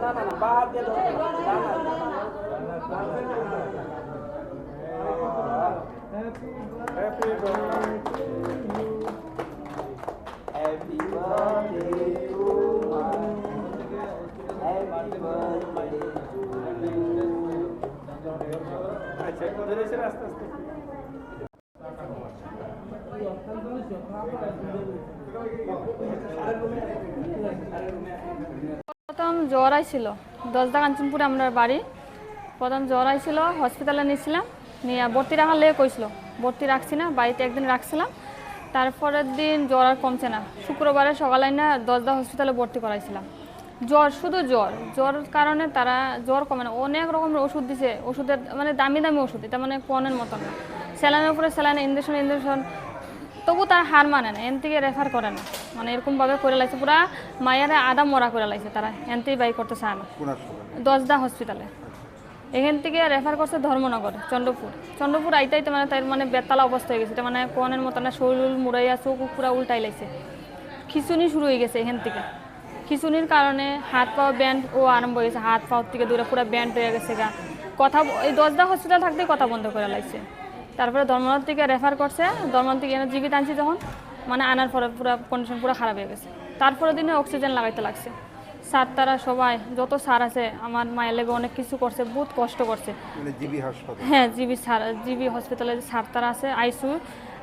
না না না বা হাত দিয়ে হবে। না, না, না, না। To my Happy birthday to you. আচ্ছা ধরেছেন আস্তে আস্তে জ্বর আইছিল। দশদা কাঞ্চনপুরে আমরা বাড়ি। প্রথম জ্বর আইছিল হসপিটালে নিয়েছিলাম। নিয়ে ভর্তি রাখার লেগে কইছিল। ভর্তি রাখছি না, বাড়িতে একদিন রাখছিলাম। তারপরের দিন জ্বর আর কমছে না। শুক্রবারে সকালে না দশদা হসপিটালে ভর্তি করাইছিলাম। জ্বর, শুধু জ্বর। জ্বর কারণে তারা জ্বর কমে না। অনেক রকমের ওষুধ দিছে। ওষুধের মানে দামি দামি ওষুধ। এটা মানে কনের মতন। না স্যালাইনের উপরে স্যালাইন ইঞ্জেকশন ইঞ্জেকশন তবু তার হার মানে না এন থেকে রেফার করে না। মানে এরকমভাবে করে লাইছে পুরা মায়ের আদা মরা করে লাইছে তারা এন থেকে বাই করতে চায় না দশদা হসপিটালে এখান থেকে রেফার করছে ধর্মনগর চন্দ্রপুর। চন্দ্রপুর আইতাইতে মানে তার মানে বেতালা অবস্থা হয়ে গেছে মানে কোনের মতো না শরীর মুড়াইয়া চোখ পুরা উল্টাই লাইছে। খিচুনি শুরু হয়ে গেছে এখান থেকে। খিচুনির কারণে হাত পা ব্যান্ড ও আরম্ভ হয়ে গেছে হাত পাও থেকে দূরে পুরো ব্যান্ড হয়ে গেছে গা। কথা এই দশদা হসপিটাল থাকতেই কথা বন্ধ করে লাইছে। তারপরে ধর্মনগর থেকে রেফার করছে ধর্মনগর থেকে এনে জীবিত আনছি যখন মানে আনার পরে পুরো কন্ডিশন পুরো খারাপ হয়ে গেছে। তারপরে দিনে অক্সিজেন লাগাইতে লাগছে। স্যার তারা সবাই যত স্যার আছে আমার মায়ের লেগে অনেক কিছু করছে বহুত কষ্ট করছে। মানে জিবি হ্যাঁ জিবি স্যার জিবি হসপিটালে স্যার তারা আছে আইসু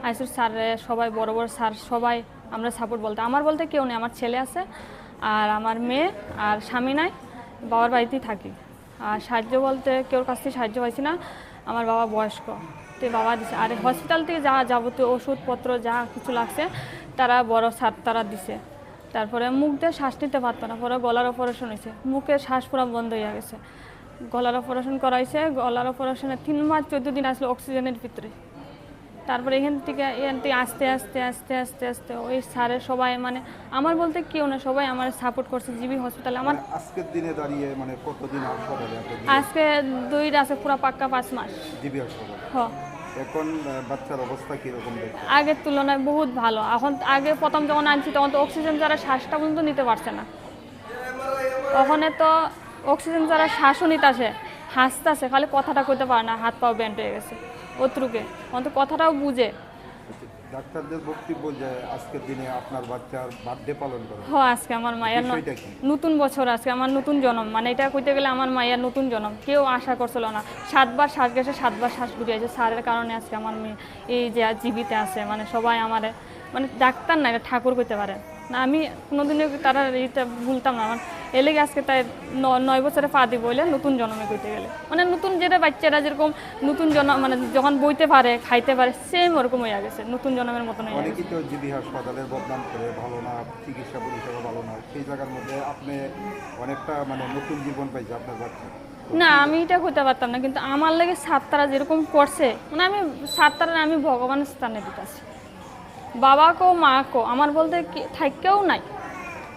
আইসুর স্যার সবাই বড় বড় স্যার সবাই আমরা সাপোর্ট বলতে আমার বলতে কেউ নেই আমার ছেলে আছে আর আমার মেয়ে আর স্বামী নাই বাবার বাড়িতেই থাকি। আর সাহায্য বলতে কেউর কাছ থেকে সাহায্য পাইছি না আমার বাবা বয়স্ক। তো বাবা দিছে। আর হসপিটাল থেকে যা যাবতীয় ওষুধপত্র যা কিছু লাগছে তারা বড় সার তারা দিছে। তারপরে মুখ দিয়ে শ্বাস নিতে পারতো না পরে গলার অপারেশন হয়েছে। মুখের শ্বাস পুরো বন্ধ হয়ে গেছে। গলার অপারেশন করাইছে গলার অপারেশনে তিন মাস চোদ্দ দিন আসলো অক্সিজেনের ভিতরে। তারপরে এখান থেকে এখান থেকে আস্তে আস্তে আস্তে আস্তে আস্তে ওই স্যারের সবাই মানে আমার বলতে কেউ না সবাই আমার সাপোর্ট করছে জিবি হসপিটালে আমার মানে আজকের দিনে দাঁড়িয়ে মানে কতদিন আজকে দুই আছে পুরো পাক্কা পাঁচ মাস। জিবি হাসপাতাল? হ। এখন বাচ্চার অবস্থা কীরকম আগের তুলনায় বহুত ভালো। এখন, আগে প্রথম যখন আনছি, তখন তো অক্সিজেন যারা শ্বাসটা পর্যন্ত নিতে পারছে না। ওখানে তো অক্সিজেন যারা শ্বাসও নিতে আসে হাসতে আসে খালি কথাটা কইতে পারে না হাত পাও ব্যান্ড হয়ে গেছে অত্রুকে অন্ত কথাটাও বুঝে। ডাক্তারদের বক্তব্য যে আজকের দিনে আপনার বাচ্চার বার্থডে পালন করা। হ আজকে আমার মায়ের নতুন বছর আজকে আমার নতুন জন্ম। মানে এটা কইতে গেলে আমার মায়ের নতুন জন্ম। কেউ আশা করছিল না। সাতবার শ্বাস গেছে সাতবার শ্বাস ঘুরিয়েছে। স্যারের কারণে আজকে আমার মেয়ে এই যে জীবিত আছে। মানে সবাই আমার মানে ডাক্তার না এটা ঠাকুর কইতে পারে। না আমি কোনোদিনও তারা এইটা ভুলতাম না। আমার এলেগে আজকে তাই নয় বছরে পা দিব বলে নতুন জন্মে কইতে গেলে। মানে নতুন যেটা বাচ্চারা যেরকম নতুন জন্ম মানে যখন বইতে পারে খাইতে পারে সেম ওরকম হয়ে গেছে নতুন জন্মের মতন হয়ে গেছে। তো হাসপাতালের বদনাম করে ভালো না চিকিৎসা পরিষেবা ভালো না সেই জায়গার মধ্যে আপনি অনেকটা মানে নতুন জীবন পাইছে আপনার বাচ্চা। না আমি এটা করতে পারতাম না কিন্তু আমার লাগে সাততারা যেরকম করছে মানে আমি সাততারা আমি ভগবানের স্থানে দিতেছি বাবাকেও কো আমার বলতে কি- থাকেও নাই।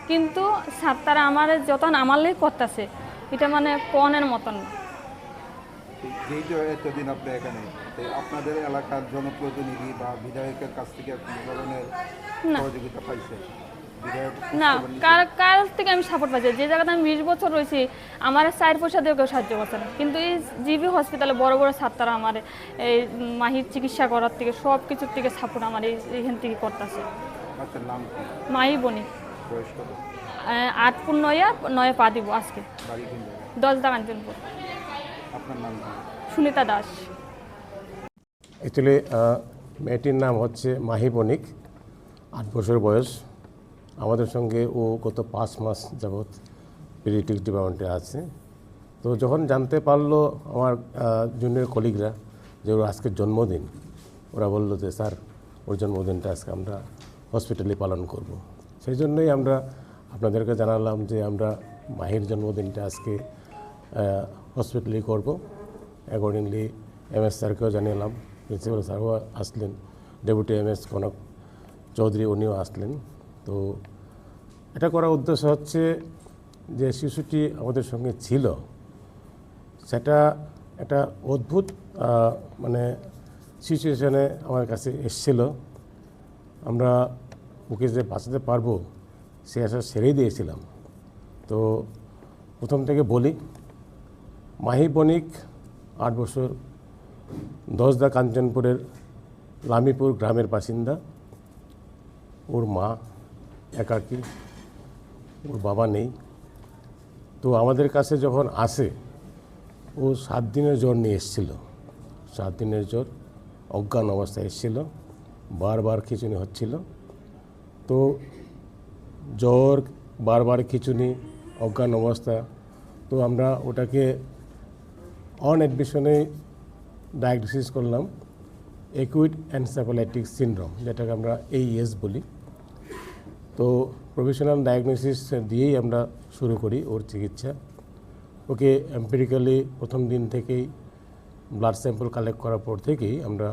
কিন্তু সাততারা আমার যতন আমার লেগে করতেছে এটা মানে কনের মতন। না যেই যে এতদিন আপনি এখানে আপনাদের এলাকার জনপ্রতিনিধি বা বিধায়কের কাছ থেকে কোনো ধরনের। সহযোগিতা পাইছে না? কার কার থেকে আমি সাপোর্ট পাচ্ছি? যে জায়গাতে আমি বিশ বছর রয়েছি আমার চার পয়সা দিয়েও কেউ সাহায্য করছে না। কিন্তু এই জিবি হসপিটালে বড় বড় ছাত্ররা আমার এই মাহির চিকিৎসা করার থেকে সব কিছুর থেকে সাপোর্ট আমার এই এইখান থেকে করতেছে। কি? মাহি বনি। আট ফুট নয়া নয়ে পা দিব আজকে। দশ দা কাঞ্চনপুর আপনার সুনিতা দাস। অ্যাকচুয়ালি মেয়েটির নাম হচ্ছে মাহি বণিক আট বছর বয়স। আমাদের সঙ্গে ও গত পাঁচ মাস যাবৎ পিডিটিক ডিপার্টমেন্টে আছে। তো যখন জানতে পারল আমার জুনিয়র কলিগরা যে ওর আজকের জন্মদিন, ওরা বলল যে, স্যার, ওর জন্মদিনটা আজকে আমরা হসপিটালে পালন করব। সেই জন্যই আমরা আপনাদেরকে জানালাম যে আমরা মাহির জন্মদিনটা আজকে হসপিটালে করব। অ্যাকর্ডিংলি এম এস স্যারকেও জানালাম প্রিন্সিপাল স্যারও আসলেন। Deputy M S Kanak Chowdhury, উনিও আসলেন। তো এটা করার উদ্দেশ্য হচ্ছে যে শিশুটি আমাদের সঙ্গে ছিল, সেটা একটা অদ্ভুত মানে সিচুয়েশনে আমার কাছে এসছিল। আমরা ওকে যে বাঁচাতে পারব, সে আশা সেরেই দিয়েছিলাম। তো প্রথম থেকে বলি, মাহি বণিক আট বছর, দশদা কাঞ্চনপুরের লামিপুর গ্রামের বাসিন্দা। ওর মা একাকী, ওর বাবা নেই। তো আমাদের কাছে যখন আসে, ও সাত দিনের জ্বর নিয়ে এসেছিল। সাত দিনের জ্বর, অজ্ঞান অবস্থায় এসেছিল, বারবার খিচুনি হচ্ছিল। তো জ্বর, বারবার খিচুনি, অজ্ঞান অবস্থা। তো আমরা ওটাকে অন অ্যাডমিশনে ডায়াগনোসিস করলাম একুইড অ্যানসেফালাইটিক সিনড্রোম যেটাকে আমরা এইএস বলি। তো প্রফেশনাল ডায়াগনোসিস দিয়েই আমরা শুরু করি ওর চিকিৎসা। ওকে এম্পেরিক্যালি প্রথম দিন থেকেই ব্লাড স্যাম্পল কালেক্ট করার পর থেকেই আমরা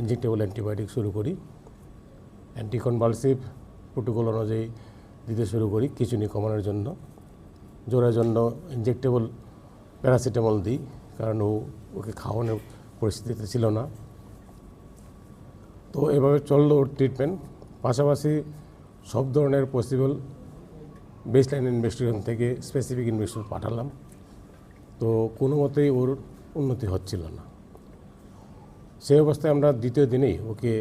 ইনজেক্টেবল অ্যান্টিবায়োটিক শুরু করি। অ্যান্টিকনভালসিভ প্রোটোকল অনুযায়ী দিতে শুরু করি খিচুনি কমানোর জন্য। জ্বরের জন্য ইনজেক্টেবল প্যারাসিটামল দিই, কারণ ও ওকে খাওয়ানোর পরিস্থিতিতে ছিল না। তো এভাবে চলল ওর ট্রিটমেন্ট পাশাপাশি সব ধরনের পসিবল বেসলাইন ইনভেস্টিগেশন থেকে স্পেসিফিক ইনভেস্টিগেশন পাঠালাম। তো কোনো মতেই ওর উন্নতি হচ্ছিল না। সেই অবস্থায় আমরা দ্বিতীয় দিনেই ওকে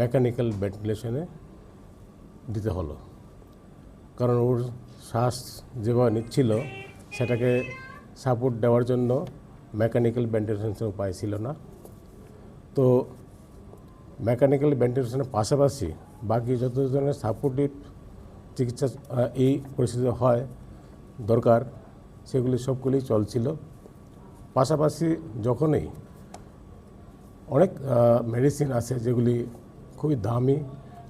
মেকানিক্যাল ভেন্টিলেশনে দিতে হলো। কারণ ওর শ্বাস যেভাবে নিচ্ছিল, সেটাকে সাপোর্ট দেওয়ার জন্য মেকানিক্যাল ভেন্টিলেশনের উপায় ছিল না। তো মেকানিক্যাল ভেন্টিলেশনের পাশাপাশি বাকি যত ধরনের সাপোর্টিভ চিকিৎসা এই পরিস্থিতিতে হয়, দরকার, সেগুলি সবগুলি চলছিল। পাশাপাশি যখনই অনেক মেডিসিন আছে যেগুলি খুবই দামি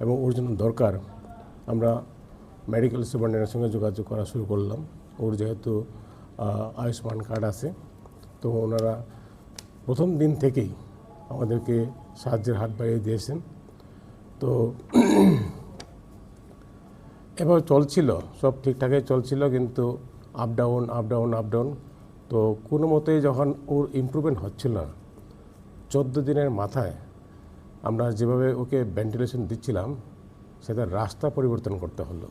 এবং ওর জন্য দরকার, আমরা মেডিকেল সুপারিনটেন্ডেন্টের সঙ্গে যোগাযোগ করা শুরু করলাম। ওর যেহেতু আয়ুষ্মান কার্ড আছে, তো ওনারা প্রথম দিন থেকেই আমাদেরকে সাহায্যের হাত বাড়িয়ে দিয়েছেন। তো এভাবে চলছিল, সব ঠিকঠাকই চলছিল, কিন্তু up down up down up down তো কোনো মতেই যখন ওর ইমপ্রুভমেন্ট হচ্ছিল না, চোদ্দ দিনের মাথায় আমরা যেভাবে ওকে ভেন্টিলেশন দিচ্ছিলাম সেটা রাস্তা পরিবর্তন করতে হলো।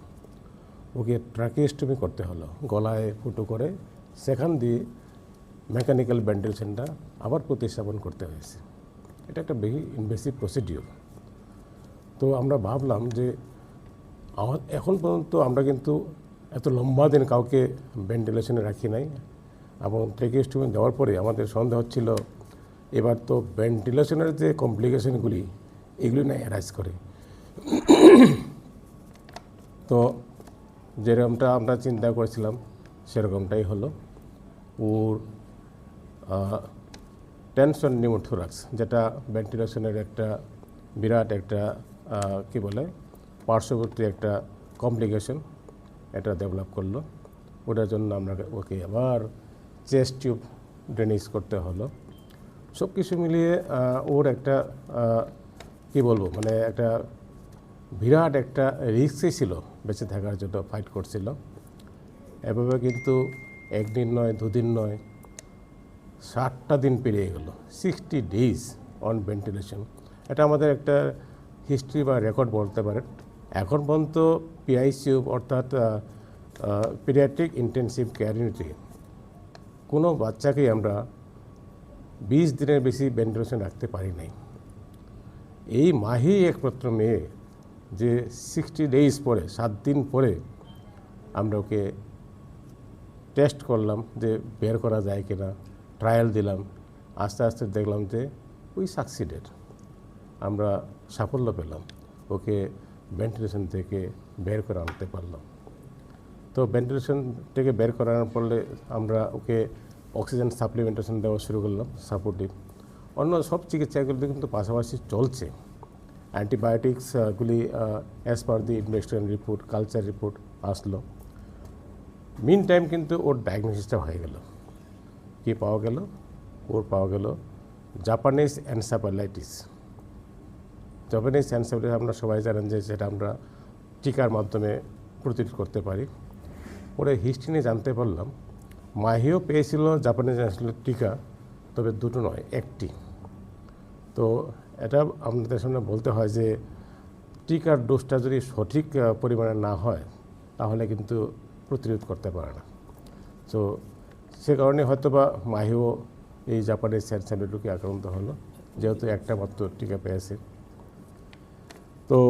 ওকে ট্রাকিস্টমি করতে হলো, গলায় ফুটো করে। সেখান দিয়ে মেকানিক্যাল ভেন্টিলেশনটা আবার প্রতিস্থাপন করতে হয়েছে। এটা একটা বেশি ইনভেসিভ প্রসিডিওর তো আমরা ভাবলাম যে এখন পর্যন্ত আমরা কিন্তু এত লম্বা দিন কাউকে ভেন্টিলেশনে রাখি নাই এবং ট্রেকিস্টুমেন্ট দেওয়ার পরে আমাদের সন্দেহ হচ্ছিল, এবার তো ভেন্টিলেশনের যে কমপ্লিকেশনগুলি, এগুলি না অ্যারাইজ করে। তো যেরকমটা আমরা চিন্তা করেছিলাম, সেরকমটাই হলো। ওর টেনশন নিউমোথোরাক্স যেটা ভেন্টিলেশনের একটা বিরাট একটা কি বলে, পার্শ্ববর্তী একটা কমপ্লিকেশন এটা ডেভেলপ করল। ওটার জন্য আমরা ওকে আবার চেস্ট টিউব ড্রেনিজ করতে হলো। সব কিছু মিলিয়ে ওর একটা কি বলব মানে একটা বিরাট একটা রিস্কই ছিল, বেঁচে থাকার জন্য ফাইট করছিল। এভাবে কিন্তু একদিন নয়, দুদিন নয়, ষাটটা দিন পেরিয়ে গেল সিক্সটি ডেজ অন ভেন্টিলেশন এটা আমাদের একটা হিস্ট্রি বা রেকর্ড বলতে পারেন। এখন পর্যন্ত পিআইসিউ অর্থাৎ পিডিয়াট্রিক ইন্টেনসিভ কেয়ার ইউনিটে কোনো বাচ্চাকেই আমরা বিশ দিনের বেশি ভেন্টিলেশন রাখতে পারি নাই। এই মাহি একমাত্র মেয়ে যে সিক্সটি ডেজ পরে, সাত দিন পরে আমরা ওকে টেস্ট করলাম যে বের করা যায় কিনা ট্রায়াল দিলাম, আস্তে আস্তে দেখলাম যে উই সাকসিডেড আমরা সাফল্য পেলাম। ওকে ভেন্টিলেশন থেকে বের করে আনতে পারলাম। তো ভেন্টিলেশন থেকে বের করানোর পরে আমরা ওকে অক্সিজেন সাপ্লিমেন্টেশন দেওয়া শুরু করলাম সাপোর্টিভ অন্য সব চিকিৎসাগুলি কিন্তু পাশাপাশি চলছে। অ্যান্টিবায়োটিক্সগুলি as per the investigation report culture report আসলো। মিন টাইম কিন্তু ওর ডায়াগনোসিসটা হয়ে গেল। কি পাওয়া গেল? ওর পাওয়া গেল জাপানিজ অ্যানসাপালাইটিস জাপানিজ অ্যানসাপালাইটিস আপনারা সবাই জানেন যে সেটা আমরা টিকার মাধ্যমে প্রতিরোধ করতে পারি। ওরে হিস্ট্রি নিয়ে জানতে পারলাম, মাহিও পেয়েছিল জাপানিজ অ্যানসাপালাইটিস টিকা, তবে দুটো নয়, একটি। তো এটা আপনাদের সামনে বলতে হয় যে টিকার ডোজটা যদি সঠিক পরিমাণে না হয়, তাহলে কিন্তু প্রতিরোধ করতে পারে না। তো সে কারণে হয়তো বা মাহিও এই জাপানের স্যানসাইডোকে আক্রান্ত হলো, যেহেতু একটা মাত্র টিকা পেয়েছে। তো